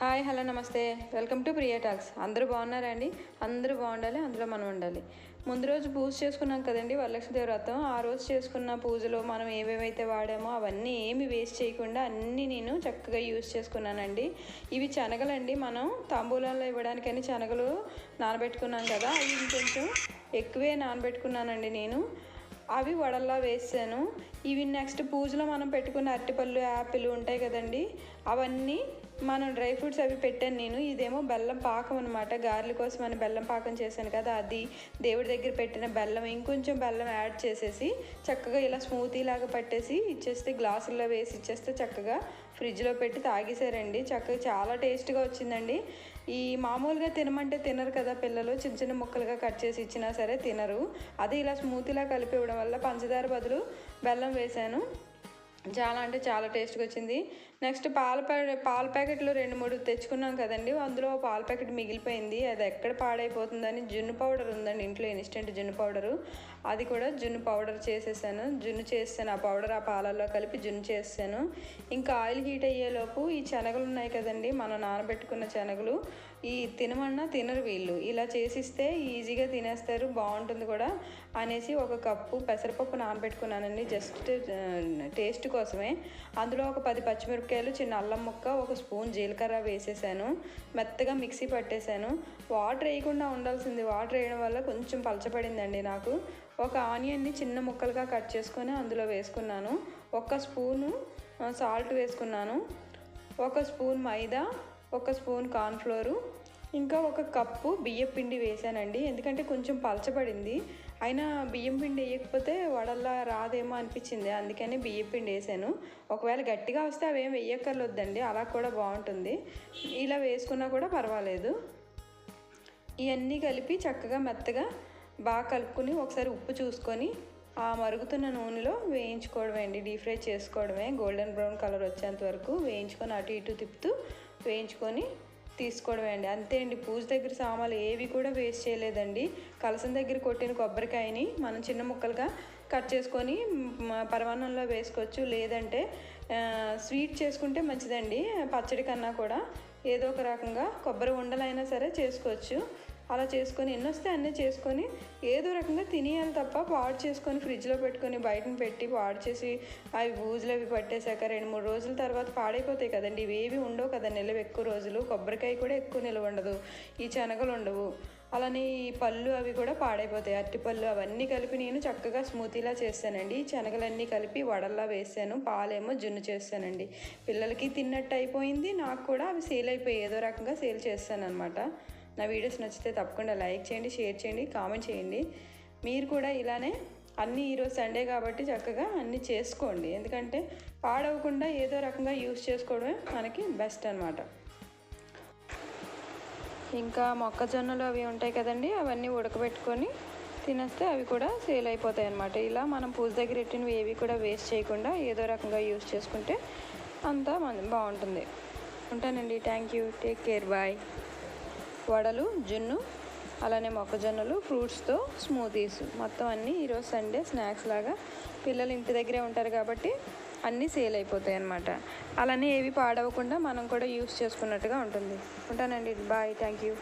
Hi hello నమస్తే. Welcome to Priya talks. అందరూ బాగున్నారా అండి? అందరూ బాగుండాలి అందులో మనం ఉండాలి. ముందు రోజు పూజ చేసుకున్నాం కదండి వరలక్ష్మీదేవి వ్రతం ఆ రోజు చేసుకున్న పూజలో మనం ఏవేవైతే వాడామో అవన్నీ ఏమి వేస్ట్ చేయకుండా అన్నీ నేను చక్కగా యూజ్ చేసుకున్నానండి. ఇవి శనగలండి మనం తాంబూలాల్లో ఇవ్వడానికని శనగలు నానబెట్టుకున్నాం కదా అవి ఇంకొంచెం ఎక్కువే నానబెట్టుకున్నానండి నేను. అవి వడల్లా వేసాను. ఇవి నెక్స్ట్ పూజలో మనం పెట్టుకున్న అరటిపళ్ళు యాపిల్ ఉంటాయి కదండి. అవన్నీ మనం డ్రై ఫ్రూట్స్ అవి పెట్టాను నేను. ఇదేమో బెల్లం పాకం అనమాట గారెల కోసం అని బెల్లం పాకం చేశాను కదా అది దేవుడి దగ్గర పెట్టిన బెల్లం. ఇంకొంచెం బెల్లం యాడ్ చేసేసి చక్కగా ఇలా స్మూతీ లాగా పట్టేసి ఇచ్చేస్తే గ్లాసుల్లో వేసి ఇచ్చేస్తే చక్కగా ఫ్రిడ్జ్లో పెట్టి తాగేశారండి. చక్కగా చాలా టేస్ట్గా వచ్చిందండి. ఈ మామూలుగా తినమంటే తినరు కదా పిల్లలు. చిన్న చిన్న ముక్కలుగా కట్ చేసి ఇచ్చినా సరే తినరు. అది ఇలా స్మూతీలా కలిపి ఇవ్వడం వల్ల పంచదార బదులు బెల్లం వేశాను. చాలా అంటే చాలా టేస్ట్గా వచ్చింది. నెక్స్ట్ పాల పాల ప్యాకెట్లు రెండు మూడు తెచ్చుకున్నాం కదండి. అందులో పాల ప్యాకెట్ మిగిలిపోయింది. అది ఎక్కడ పాడైపోతుందని జున్ను పౌడర్ ఉందండి ఇంట్లో ఇన్స్టెంట్ జున్ను పౌడరు. అది కూడా జున్ను పౌడర్ చేసేసాను. జున్ను చేస్తాను ఆ పౌడర్ ఆ పాలల్లో కలిపి జున్ను చేస్తాను ఇంకా ఆయిల్ హీట్ అయ్యేలోపు ఈ శనగలు ఉన్నాయి కదండి. మనం నానబెట్టుకున్న శనగలు. ఈ తినమన్నా తినరు వీళ్ళు. ఇలా చేసిస్తే ఈజీగా తినేస్తారు. బాగుంటుంది కూడా అనేసి ఒక కప్పు పెసరపప్పు నానబెట్టుకున్నానండి. జస్ట్ టేస్ట్ కోసమే. అందులో ఒక పది పచ్చిమిరపకాయలు చిన్న అల్లం ముక్క ఒక స్పూన్ జీలకర్ర వేసేసాను. మెత్తగా మిక్సీ పట్టేశాను వాటర్ వేయకుండా ఉండాల్సింది. వాటర్ వేయడం వల్ల కొంచెం పలచపడిందండి నాకు. ఒక ఆనియన్ని చిన్న ముక్కలుగా కట్ చేసుకొని అందులో వేసుకున్నాను. ఒక స్పూను సాల్ట్ వేసుకున్నాను. ఒక స్పూన్ మైదా ఒక స్పూన్ కార్న్ఫ్లోరు ఇంకా ఒక కప్పు బియ్య పిండి వేసానండి. ఎందుకంటే కొంచెం పలచబడింది. అయినా బియ్యం పిండి వేయకపోతే వడల్లా రాదేమో అనిపించింది. అందుకని బియ్యం పిండి వేసాను. ఒకవేళ గట్టిగా వస్తే అవేం వేయక్కర్లొద్దండి. అలా కూడా బాగుంటుంది. ఇలా వేసుకున్నా కూడా పర్వాలేదు. ఇవన్నీ కలిపి చక్కగా మెత్తగా బాగా కలుపుకొని ఒకసారి ఉప్పు చూసుకొని ఆ మరుగుతున్న నూనెలో వేయించుకోవడమే అండి. డీప్ ఫ్రై చేసుకోవడమే. గోల్డెన్ బ్రౌన్ కలర్ వచ్చేంత వరకు వేయించుకొని అటు ఇటు తిప్పుతూ వేయించుకొని తీసుకోవడమే అండి. అంతే అండి పూజ దగ్గర సామాన్లు ఏవి కూడా వేస్ట్ చేయలేదండి. కలసం దగ్గర కొట్టిన కొబ్బరికాయని మనం చిన్న ముక్కలుగా కట్ చేసుకొని పరమాన్నంలో వేసుకోవచ్చు. లేదంటే స్వీట్ చేసుకుంటే మంచిదండి పచ్చడి కన్నా కూడా. ఏదో ఒక రకంగా కొబ్బరి ఉండలైనా సరే చేసుకోవచ్చు. అలా చేసుకొని ఎన్ని వస్తే అన్నీ చేసుకొని ఏదో రకంగా తినేయాలి తప్ప పాడు చేసుకొని ఫ్రిడ్జ్లో పెట్టుకొని బయటను పెట్టి పాడు చేసి అవి బూజులు అవి పట్టేశాక రెండు మూడు రోజుల తర్వాత పాడైపోతాయి కదండి. ఇవి ఏవి ఉండవు కదా నిలవ ఎక్కువ రోజులు. కొబ్బరికాయ కూడా ఎక్కువ నిల్వ ఉండదు. ఈ శనగలు ఉండవు. అలానే ఈ పళ్ళు అవి కూడా పాడైపోతాయి. అరటిపళ్ళు అవన్నీ కలిపి నేను చక్కగా స్మూతీలా చేస్తానండి. ఈ శనగలన్నీ కలిపి వడల్లా వేసాను. పాలేమో జున్ను చేస్తానండి. పిల్లలకి తిన్నట్టు అయిపోయింది. నాకు కూడా అవి సేల్ అయిపోయి ఏదో రకంగా సేల్ చేస్తాను అనమాట నా వీడియోస్ నచ్చితే తప్పకుండా లైక్ చేయండి షేర్ చేయండి కామెంట్ చేయండి. మీరు కూడా ఇలానే అన్నీ ఈరోజు సండే కాబట్టి చక్కగా అన్నీ చేసుకోండి. ఎందుకంటే పాడవకుండా ఏదో రకంగా యూస్ చేసుకోవడమే మనకి బెస్ట్ అనమాట ఇంకా మొక్కజొన్నలు అవి ఉంటాయి కదండి అవన్నీ ఉడకబెట్టుకొని తినేస్తే అవి కూడా సేల్ అయిపోతాయి అన్నమాట. ఇలా మనం పూజ దగ్గర పెట్టినవి ఏవి కూడా వేస్ట్ చేయకుండా ఏదో రకంగా యూస్ చేసుకుంటే అంతా మన బాగుంటుంది. ఉంటానండి. Thank you. Take care. Bye. వడలు జున్ను అలానే మొక్కజొన్నలు ఫ్రూట్స్తో స్మూతీస్. మొత్తం అన్నీ ఈరోజు సండే స్నాక్స్ లాగా. పిల్లలు ఇంటి దగ్గరే ఉంటారు కాబట్టి అన్నీ సేల్ అయిపోతాయి అన్నమాట. అలానే ఏవి పాడవకుండా మనం కూడా యూస్ చేసుకున్నట్టుగా ఉంటుంది. ఉంటానండి. బాయ్. Thank you.